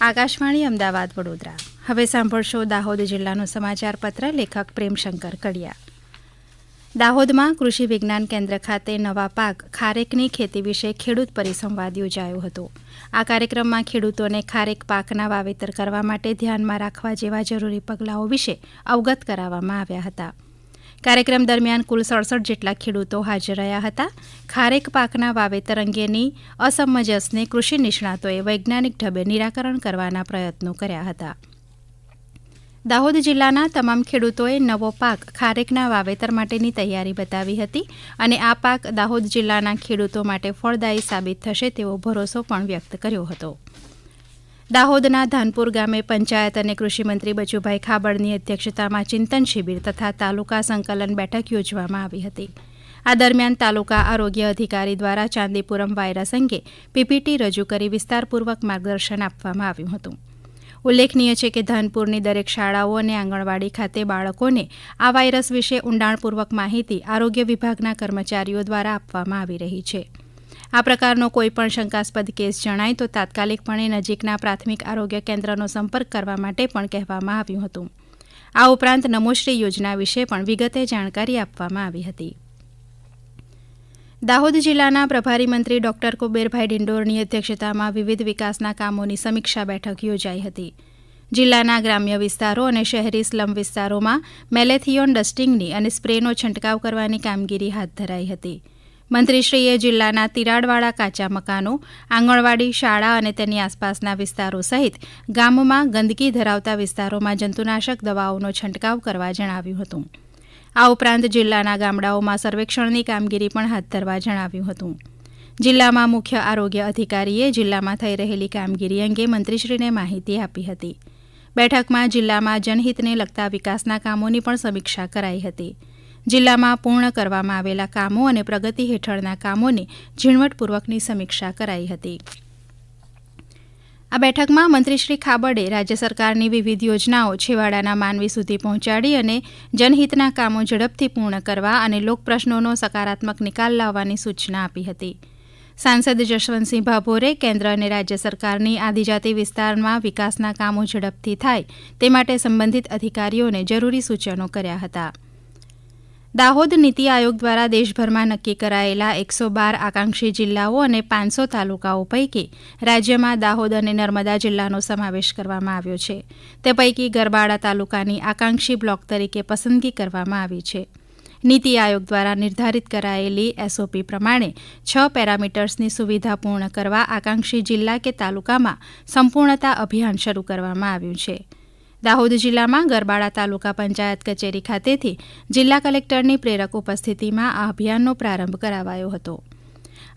આકાશવાણી, અમદાવાદ, વડોદરા. હવે સાંભળશો દાહોદ જિલ્લાનું સમાચાર પત્ર લેખક પ્રેમશંકર કડિયા. દાહોદમાં કૃષિ વિજ્ઞાન કેન્દ્ર ખાતે નવા પાક ખારેકની ખેતી વિશે ખેડૂત પરિસંવાદ યોજાયો હતો. આ કાર્યક્રમમાં ખેડૂતોને ખારેક પાકના વાવેતર કરવા માટે ધ્યાનમાં રાખવા જેવા જરૂરી પગલાઓ વિશે અવગત કરાવવામાં આવ્યા હતા. કાર્યક્રમ દરમિયાન કુલ સડસઠ જેટલા ખેડૂતો હાજર રહ્યા હતા. ખારેક પાકના વાવેતર અંગેની અસમંજસને કૃષિ નિષ્ણાતોએ વૈજ્ઞાનિક ઢબે નિરાકરણ કરવાના પ્રયત્નો કર્યા હતા. દાહોદ જિલ્લાના તમામ ખેડૂતોએ નવો પાક ખારેકના વાવેતર માટેની તૈયારી બતાવી હતી અને આ પાક દાહોદ જિલ્લાના ખેડૂતો માટે ફળદાયી સાબિત થશે તેવો ભરોસો પણ વ્યક્ત કર્યો હતો. દાહોદના ધાનપુર ગામે પંચાયત અને કૃષિમંત્રી બચુભાઈ ખાબડની અધ્યક્ષતામાં ચિંતન શિબિર તથા તાલુકા સંકલન બેઠક યોજવામાં આવી હતી. આ દરમિયાન તાલુકા આરોગ્ય અધિકારી દ્વારા ચાંદીપુરમ વાયરસ અંગે પીપીટી રજૂ કરી વિસ્તારપૂર્વક માર્ગદર્શન આપવામાં આવ્યું હતું. ઉલ્લેખનીય છે કે ધાનપુરની દરેક શાળાઓ અને આંગણવાડી ખાતે બાળકોને આ વાયરસ વિશે ઊંડાણપૂર્વક માહિતી આરોગ્ય વિભાગના કર્મચારીઓ દ્વારા આપવામાં આવી રહી છે. આ પ્રકારનો કોઈપણ શંકાસ્પદ કેસ જણાય તો તાત્કાલિકપણે નજીકના પ્રાથમિક આરોગ્ય કેન્દ્રનો સંપર્ક કરવા માટે પણ કહેવામાં આવ્યું હતું. આ ઉપરાંત નમોશ્રી યોજના વિશે પણ વિગતે જાણકારી આપવામાં આવી હતી. દાહોદ જિલ્લાના પ્રભારી મંત્રી ડોક્ટર કુબેરભાઈ ડિંડોરની અધ્યક્ષતામાં વિવિધ વિકાસના કામોની સમીક્ષા બેઠક યોજાઈ હતી. જિલ્લાના ગ્રામ્ય વિસ્તારો અને શહેરી સ્લમ વિસ્તારોમાં મેલેથિયોન ડસ્ટિંગની અને સ્પ્રેનો છંટકાવ કરવાની કામગીરી હાથ ધરાઈ હતી. મંત્રીશ્રીએ જિલ્લાના તિરાડવાળા કાચા મકાનો, આંગણવાડી શાળા અને તેની આસપાસના વિસ્તારો સહિત ગામમાં ગંદકી ધરાવતા વિસ્તારોમાં જંતુનાશક દવાઓનો છંટકાવ કરવા જણાવ્યું હતું. આ ઉપરાંત જિલ્લાના ગામડાઓમાં સર્વેક્ષણની કામગીરી પણ હાથ ધરવા જણાવ્યું હતું. જિલ્લામાં મુખ્ય આરોગ્ય અધિકારીએ જિલ્લામાં થઈ રહેલી કામગીરી અંગે મંત્રીશ્રીને માહિતી આપી હતી. બેઠકમાં જિલ્લામાં જનહિતને લગતા વિકાસના કામોની પણ સમીક્ષા કરાઈ હતી. જિલ્લામાં પૂર્ણ કરવામાં આવેલા કામો અને પ્રગતિ હેઠળના કામોની ઝીણવટપૂર્વકની સમીક્ષા કરાઈ હતી. આ બેઠકમાં મંત્રીશ્રી ખાબડે રાજ્ય સરકારની વિવિધ યોજનાઓ છેવાડાના માનવી સુધી પહોંચાડી અને જનહિતના કામો ઝડપથી પૂર્ણ કરવા અને લોકપ્રશ્નોનો સકારાત્મક નિકાલ લાવવાની સૂચના આપી હતી. સાંસદ જશવંતસિંહ ભાભોરે કેન્દ્ર અને રાજ્ય સરકારની આદિજાતિ વિસ્તારમાં વિકાસના કામો ઝડપથી થાય તે માટે સંબંધિત અધિકારીઓને જરૂરી સૂચનો કર્યા હતા. દાહોદ નીતિ આયોગ દ્વારા દેશભરમાં નક્કી કરાયેલા એકસો બાર આકાંક્ષી જિલ્લાઓ અને પાંચસો તાલુકાઓ પૈકી રાજ્યમાં દાહોદ અને નર્મદા જિલ્લાનો સમાવેશ કરવામાં આવ્યો છે. તે પૈકી ગરબાડા તાલુકાની આકાંક્ષી બ્લોક તરીકે પસંદગી કરવામાં આવી છે. નીતિ આયોગ દ્વારા નિર્ધારિત કરાયેલી એસઓપી પ્રમાણે છ પેરામીટર્સની સુવિધા પૂર્ણ કરવા આકાંક્ષી જિલ્લા કે તાલુકામાં સંપૂર્ણતા અભિયાન શરૂ કરવામાં આવ્યું છે. દાહોદ જિલ્લામાં ગરબાડા તાલુકા પંચાયત કચેરી ખાતેથી જિલ્લા કલેક્ટરની પ્રેરક ઉપસ્થિતિમાં આ અભિયાનનો પ્રારંભ કરાવાયો હતો.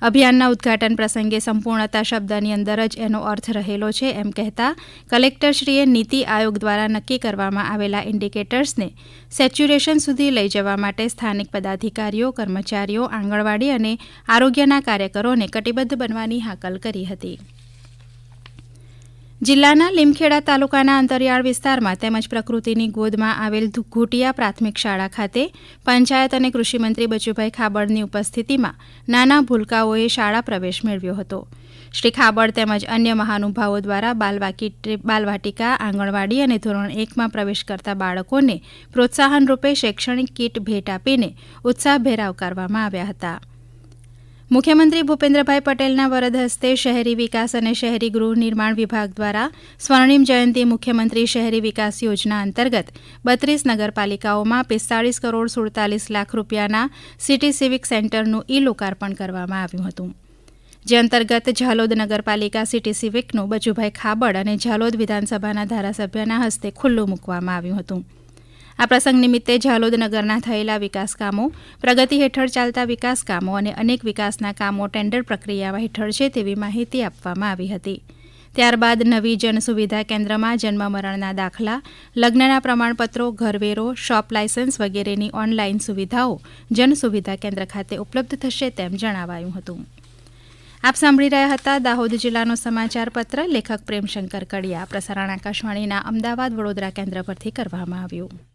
અભિયાનના ઉદઘાટન પ્રસંગે સંપૂર્ણતા શબ્દની અંદર જ એનો અર્થ રહેલો છે એમ કહેતા કલેક્ટરશ્રીએ નીતિ આયોગ દ્વારા નક્કી કરવામાં આવેલા ઇન્ડિકેટર્સને સેચ્યુરેશન સુધી લઈ જવા માટે સ્થાનિક પદાધિકારીઓ, કર્મચારીઓ, આંગણવાડી અને આરોગ્યના કાર્યકરોને કટિબદ્ધ બનવાની હાકલ કરી હતી. જિલ્લાના લીમખેડા તાલુકાના અંતરિયાળ વિસ્તારમાં તેમજ પ્રકૃતિની ગોદમાં આવેલ ઘૂટિયા પ્રાથમિક શાળા ખાતે પંચાયત અને કૃષિમંત્રી બચુભાઈ ખાબડની ઉપસ્થિતિમાં નાના ભૂલકાઓએ શાળા પ્રવેશ મેળવ્યો હતો. શ્રી ખાબડ તેમજ અન્ય મહાનુભાવો દ્વારા બાલવાટિકા, આંગણવાડી અને ધોરણ એકમાં પ્રવેશ કરતા બાળકોને પ્રોત્સાહન રૂપે શૈક્ષણિક કીટ ભેટ આપીને ઉત્સાહભેર આવકારવામાં આવ્યા હતા. મુખ્યમંત્રી ભૂપેન્દ્રભાઈ પટેલના વરદ હસ્તે શહેરી વિકાસ અને શહેરી ગૃહ નિર્માણ વિભાગ દ્વારા સ્વર્ણિમ જયંતિ મુખ્યમંત્રી શહેરી વિકાસ યોજના અંતર્ગત બત્રીસ નગરપાલિકાઓમાં પિસ્તાળીસ કરોડ સુડતાલીસ લાખ રૂપિયાના સિટી સિવિક સેન્ટરનું ઈ લોકાર્પણ કરવામાં આવ્યું હતું. જે અંતર્ગત ઝાલોદ નગરપાલિકા સિટી સિવિકનું બચુભાઈ ખાબડ અને ઝાલોદ વિધાનસભાના ધારાસભ્યના હસ્તે ખુલ્લું મૂકવામાં આવ્યું હતું. આ પ્રસંગ નિમિત્તે ઝાલોદ નગરના થયેલા વિકાસ કામો, પ્રગતિ હેઠળ ચાલતા વિકાસ કામો અને અનેક વિકાસના કામો ટેન્ડર પ્રક્રિયા હેઠળ છે તેવી માહિતી આપવામાં આવી હતી. ત્યારબાદ નવી જન સુવિધા કેન્દ્રમાં જન્મ મરણના દાખલા, લગ્નના પ્રમાણપત્રો, ઘરવેરો, શોપ લાયસન્સ વગેરેની ઓનલાઈન સુવિધાઓ જન સુવિધા કેન્દ્ર ખાતે ઉપલબ્ધ થશે તેમ જણાવાયું હતું. આપ સાંભળી રહ્યા હતા દાહોદ જિલ્લાનો સમાચાર પત્ર, લેખક પ્રેમશંકર કડિયા. પ્રસારણ આકાશવાણીના અમદાવાદ વડોદરા કેન્દ્ર પરથી કરવામાં આવ્યું.